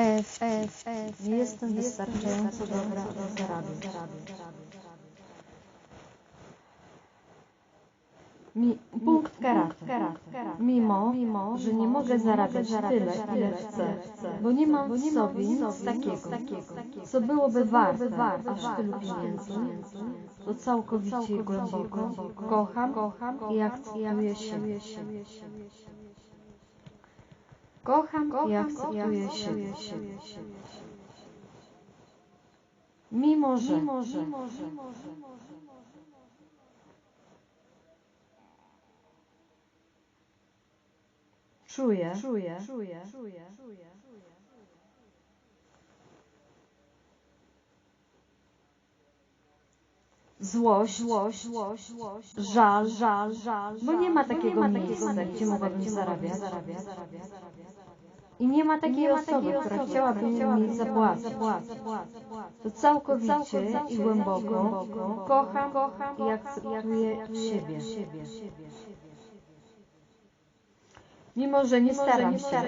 F, F, F, nie jestem wystarczająco dobra, aby zarabiać. Mi, punkt karate. Mimo, mimo, że nie mogę zarabiać tyle, ile chcę, bo nie mam w sobie nic takiego, co byłoby warte aż tylu pieniędzy, to całkowicie głęboko. kocham i akceptuję siebie. Kocham i akceptuję siebie. Mimo, że, mimo, że, czuję, czuję, czuję, czuję, Złość, złość, złość, złość, żal, żal, żal, bo nie ma takiego miejsca, gdzie mogłabym zarabiać. I nie ma takiej osoby, która chciałaby mi zapłacić. To całkowicie i głęboko kocham, kocham i akceptuję siebie. Mimo, że nie staram się,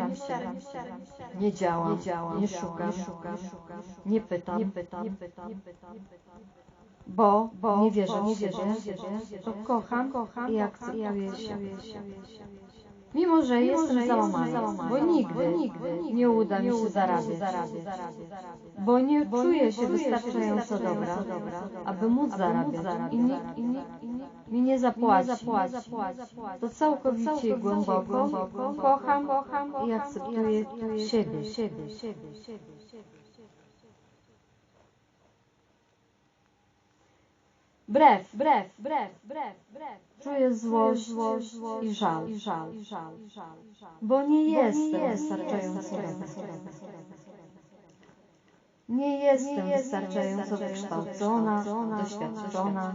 nie działam, nie szukam, nie pytam, bo, bo nie wierzę w siebie, to kocham i akceptuję siebie. Mimo, że jestem załamana, bo nigdy, nigdy nie uda mi się zarabiać, bo nie czuję się wystarczająco dobra, aby móc zarabiać. i nikt mi nie zapłaci, to całkowicie i głęboko kocham i akceptuję siebie. Brew, brew, brew, brew, brew. Czuję złość, złość i żal, żal, żal, bo nie jestem wystarczająco nie jestem wystarczająco wykształcona, doświadczona,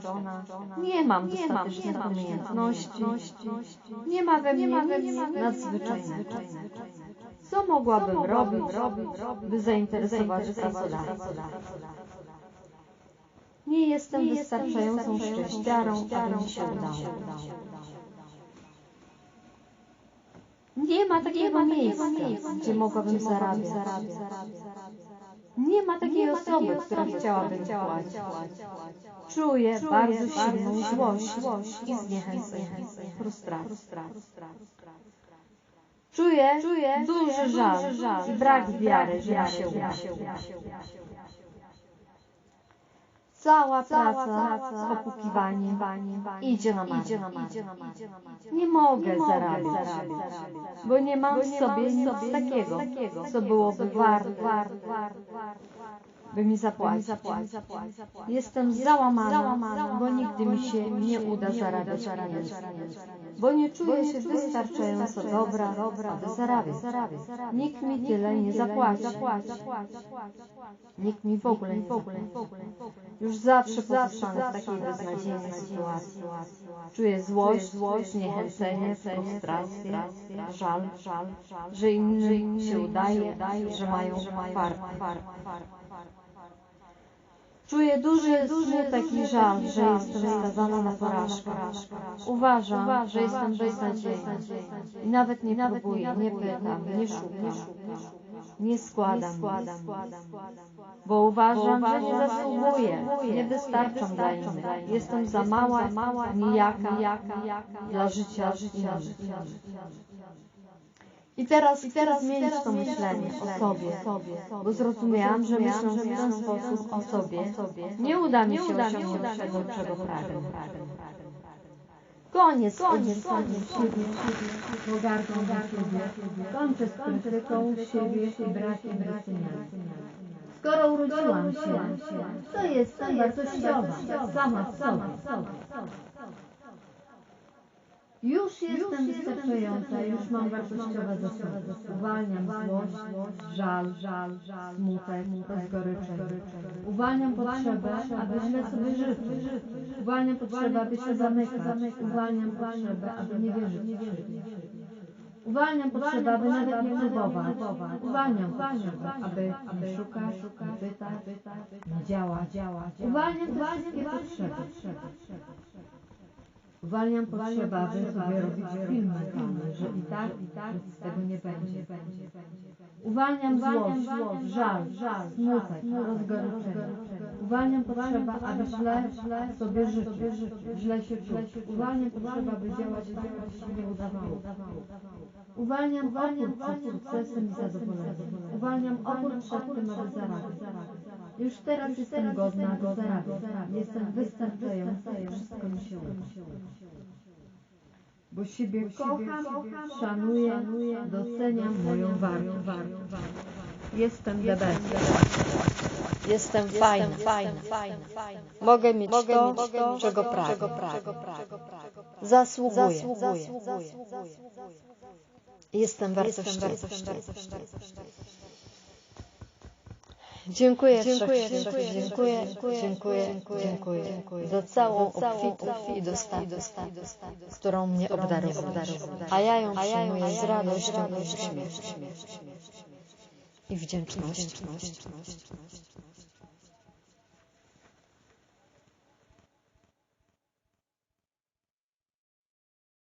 nie mam dostatecznych umiejętności, nie ma we mnie nic nadzwyczajnego. Co mogłabym robić, by zainteresować pracodawcę? Jestem wystarczającą szczęściarą, aby mi się udało. Nie ma takiego miejsca, gdzie mogłabym zarabiać. Nie ma takiej osoby, która chciałaby płacić. Czuję bardzo silną złość i zniechęcenie, frustrację. Czuję, duży żal i brak wiary, że się uda. Cała praca z opukiwaniem idzie na marne. Nie mogę zarabiać, bo nie mam w sobie nic takiego, co byłoby warte, by mi zapłacić. Jestem załamana, bo nigdy mi się nie uda zarabiać pieniędzy, bo nie czuję się wystarczająco dobra, aby zarabiać. Nikt mi tyle nie zapłaci. Nikt mi w ogóle nie zapłaci. Już zawsze pozostanę w takiej beznadziejnej sytuacji. Czuję złość, złość, zniechęcenie, frustrację, żal, że innym się udaje, że mają far. Czuję duży smutek i żal, że jestem skazana na porażkę. Uważam, że jestem beznadziejna. I nawet nie próbuję, nie pytam, nie szukam. Nie składam bo uważam, że nie zasługuję, nie wystarczam dla innych. Jestem za mała, nijaka dla życia innych. I teraz chcę zmienić to myślenie o sobie, bo zrozumiałam, że myśląc w ten sposób o sobie, nie uda mi się osiągnąć tego, czego pragnę. Koniec, koniec, koniec siebie, pogardą siebie, kończę z krytyką siebie i brakiem doceniania. Skoro urodziłam się, to jestem wartościowa, sama w sobie. Już jestem wystarczająca, już mam wartościowe zasoby. Uwalniam złość, żal, żal, smutek, rozgoryczenie. Uwalniam potrzebę, aby źle sobie życzyć. Uwalniam potrzebę, aby się zamykać. Uwalniam potrzebę, aby nie wierzyć w siebie. Uwalniam potrzebę, aby nawet nie próbować. Uwalniam potrzebę, aby nie szukać, nie pytać, nie działać. Uwalniam te wszystkie potrzeby. Uwalniam potrzebę, aby robić filmy, że i tak, i tak z tego nie będzie. Uwalniam złość, żal, smutek, rozgoryczenie. Uwalniam potrzebę, aby źle sobie życzyć, źle się czuć. Uwalniam potrzebę, aby działać tak, aby się nie udawało. Uwalniam opór przed sukcesem i zadowoleniem. Uwalniam opór przed tym, aby zarabiać. Już teraz jestem godna, zarabiać. Jestem wystarczająca wszystko mi się uda. Bo siebie kocham, szanuję, doceniam moją wartość. Jestem the. Jestem fajna, fajna, fajna. Mogę mieć to, czego pragę. Zasługuję. Jestem wartościowa. Dziękuję, dziękuję, dziękuję, dziękuję, dziękuję, dziękuję za całą obfitość i dostęp, którą mnie obdarował. A ja ją przyjmuję z radością i uśmiechem i wdzięcznością.